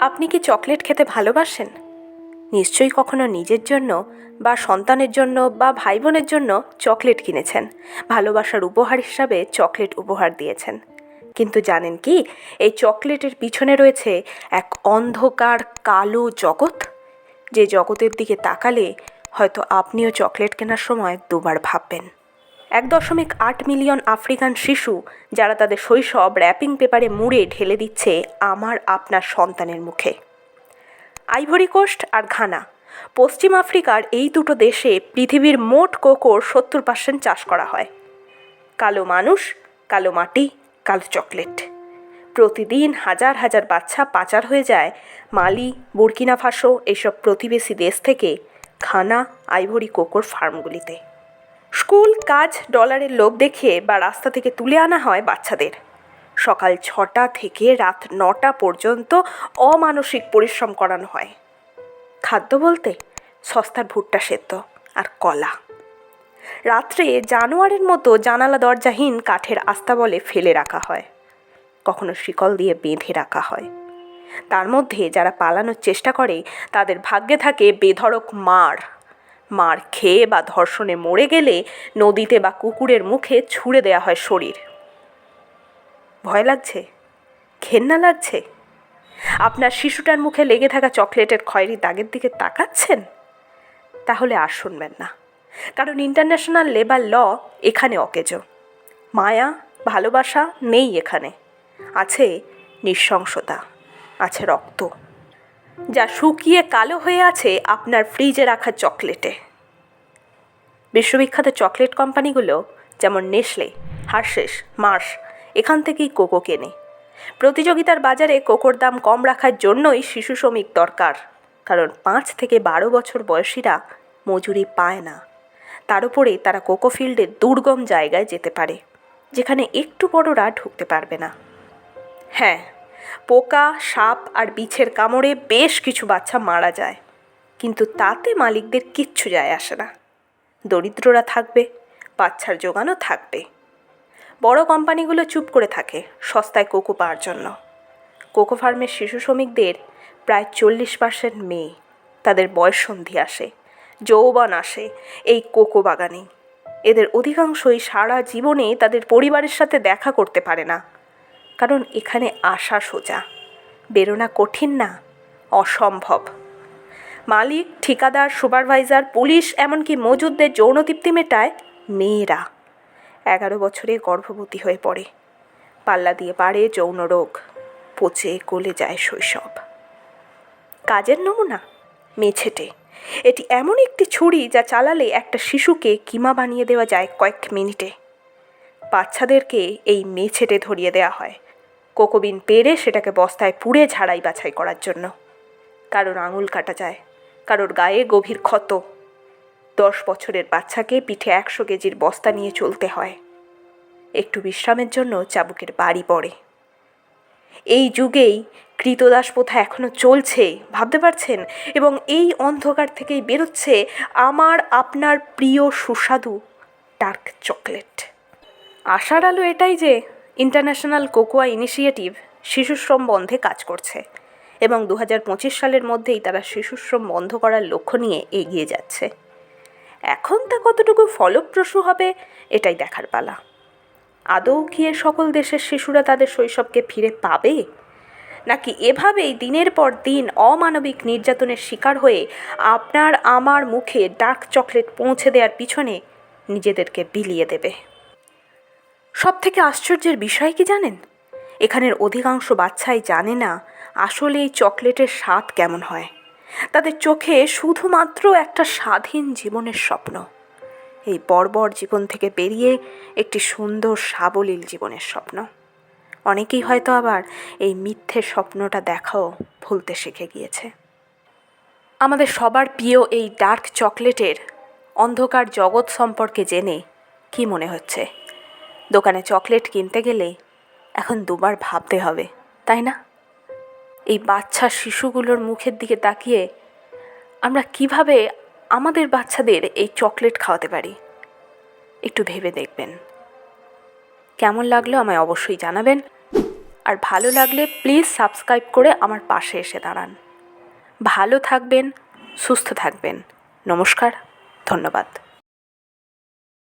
আপনি কি চকলেট খেতে ভালোবাসেন? নিশ্চয়ই কখনো নিজের জন্য বা সন্তানের জন্য বা ভাই বোনের জন্য চকলেট কিনেছেন। ভালোবাসার উপহার হিসাবে চকলেট উপহার দিয়েছেন। কিন্তু জানেন কি, এই চকলেটের পিছনে রয়েছে এক অন্ধকার কালো জগৎ, যে জগতের দিকে তাকালে হয়তো আপনিও চকলেট কেনার সময় দুবার ভাববেন। এক দশমিক আট মিলিয়ন আফ্রিকান শিশু, যারা তাদের শৈশব র্যাপিং পেপারে মুড়ে ঢেলে দিচ্ছে আমার আপনার সন্তানের মুখে। আইভরি কোস্ট আর ঘানা, পশ্চিম আফ্রিকার এই দুটো দেশে পৃথিবীর মোট কোকোর সত্তর পার্সেন্ট চাষ করা হয়। কালো মানুষ, কালো মাটি, কালো চকলেট। প্রতিদিন হাজার হাজার বাচ্চা পাচার হয়ে যায় মালি, বুর্কিনা ফাসো এইসব প্রতিবেশী দেশ থেকে খানা আইভরি কোকোর ফার্মগুলিতে। স্কুল, কাজ, ডলারের লোভ দেখিয়ে বা রাস্তা থেকে তুলে আনা হয় বাচ্চাদের। সকাল ছটা থেকে রাত নটা পর্যন্ত অমানসিক পরিশ্রম করানো হয়। খাদ্য বলতে সস্তার ভুট্টা সেদ্ধ আর কলা। রাত্রে জানোয়ারের মতো জানালা দরজাহীন কাঠের আস্তাবলে ফেলে রাখা হয়। কখনো শিকল দিয়ে বেঁধে রাখা হয়। তার মধ্যে যারা পালানোর চেষ্টা করে, তাদের ভাগ্যে থাকে বেধড়ক মার। মার খেয়ে বা ধর্ষণে মরে গেলে নদীতে বা কুকুরের মুখে ছুঁড়ে দেয়া হয় শরীর। ভয় লাগছে? ঘেন্না লাগছে? আপনার শিশুটার মুখে লেগে থাকা চকলেটের খয়েরি দাগের দিকে তাকাচ্ছেন? তাহলে আর শুনবেন না। কারণ ইন্টারন্যাশনাল লেবার ল এখানে অকেজ। মায়া, ভালোবাসা নেই এখানে। আছে নৃশংসতা, আছে রক্ত। যা শুকিয়ে কালো হয়ে আছে আপনার ফ্রিজে রাখা চকলেটে। বিশ্ববিখ্যাত চকলেট কোম্পানিগুলো যেমন নেসলে, হার্শেস, মার্শ, এখান থেকেই কোকো কেনে। প্রতিযোগিতার বাজারে কোকোর দাম কম রাখার জন্যই শিশু শ্রমিক দরকার, কারণ পাঁচ থেকে বারো বছর বয়সীরা মজুরি পায় না। তার উপরে তারা কোকো ফিল্ডের দুর্গম জায়গায় যেতে পারে, যেখানে একটু বড়রা ঢুকতে পারবে না। হ্যাঁ পোকা, সাপ আর বিছের কামড়ে বেশ কিছু বাচ্চা মারা যায়। কিন্তু তাতে মালিকদের কিচ্ছু যায় আসে না। দরিদ্ররা থাকবে, বাচ্চার যোগানও থাকবে। বড় কোম্পানিগুলো চুপ করে থাকে সস্তায় কোকো পাওয়ার জন্য। কোকো ফার্মের শিশু শ্রমিকদের প্রায় চল্লিশ পার্সেন্ট মেয়ে। তাদের বয়ঃসন্ধি আসে, যৌবন আসে এই কোকো বাগানে। এদের অধিকাংশই সারা জীবনে তাদের পরিবারের সাথে দেখা করতে পারে না। কারণ এখানে আসা সোজা। বেরোনা কঠিন না, অসম্ভব। মালিক, ঠিকাদার, সুপারভাইজার, পুলিশ, এমনকি মজুদদের যৌনতৃপ্তি মেটায় মেয়েরা। এগারো বছরে গর্ভবতী হয়ে পড়ে। পাল্লা দিয়ে বাড়ে যৌন রোগ। পচে গলে যায় শৈশব। কাজের নমুনা? মেছেটে এটি এমন একটি ছুরি যা চালালে একটা শিশুকে কিমা বানিয়ে দেওয়া যায় কয়েক মিনিটে। বাচ্চাদেরকে এই মেছেটে ধরিয়ে দেওয়া হয়। কোকোবিন পেরে সেটাকে বস্তায় পুড়ে ঝাড়াই বাছাই করার জন্য। কারোর আঙুল কাটা যায়, কারোর গায়ে গভীর ক্ষত। দশ বছরের বাচ্চাকে পিঠে একশো কেজির বস্তা নিয়ে চলতে হয়। একটু বিশ্রামের জন্য চাবুকের বাড়ি পড়ে। এই যুগেই কৃতদাস প্রথা এখনও চলছে, ভাবতে পারছেন? এবং এই অন্ধকার থেকেই বেরোচ্ছে আমার আপনার প্রিয় সুস্বাদু ডার্ক চকলেট। আশার আলো এটাই যে ইন্টারন্যাশনাল কোকোয়া ইনিশিয়েটিভ শিশুশ্রম বন্ধে কাজ করছে এবং দু হাজার পঁচিশ সালের মধ্যেই তারা শিশুশ্রম বন্ধ করার লক্ষ্য নিয়ে এগিয়ে যাচ্ছে। এখন তা কতটুকু ফলপ্রসূ হবে, এটাই দেখার পালা। আদৌ কি সকল দেশের শিশুরা তাদের শৈশবকে ফিরে পাবে? নাকি এভাবেই দিনের পর দিন অমানবিক নির্যাতনের শিকার হয়ে আপনার আমার মুখে ডার্ক চকলেট পৌঁছে দেওয়ার পিছনে নিজেদেরকে বিলিয়ে দেবে? সব থেকে আশ্চর্যের বিষয় কি জানেন? এখানের অধিকাংশ বাচ্চাই জানে না আসলে এই চকলেটের স্বাদ কেমন হয়। তাদের চোখে শুধুমাত্র একটা স্বাধীন জীবনের স্বপ্ন। এই বর্বর জীবন থেকে বেরিয়ে একটি সুন্দর সাবলীল জীবনের স্বপ্ন। অনেকেই হয়তো আবার এই মিথ্যে স্বপ্নটা দেখাও ভুলতে শিখে গিয়েছে। আমাদের সবার প্রিয় এই ডার্ক চকলেটের অন্ধকার জগৎ সম্পর্কে জেনে কি মনে হচ্ছে? দোকানে চকলেট কিনতে গেলে এখন দুবার ভাবতে হবে, তাই না? এই বাচ্চা শিশুগুলোর মুখের দিকে তাকিয়ে আমরা কীভাবে আমাদের বাচ্চাদের এই চকলেট খাওয়াতে পারি? একটু ভেবে দেখবেন। কেমন লাগল আমায় অবশ্যই জানাবেন। আর ভালো লাগলে প্লিজ সাবস্ক্রাইব করে আমার পাশে এসে দাঁড়ান। ভালো থাকবেন, সুস্থ থাকবেন। নমস্কার, ধন্যবাদ।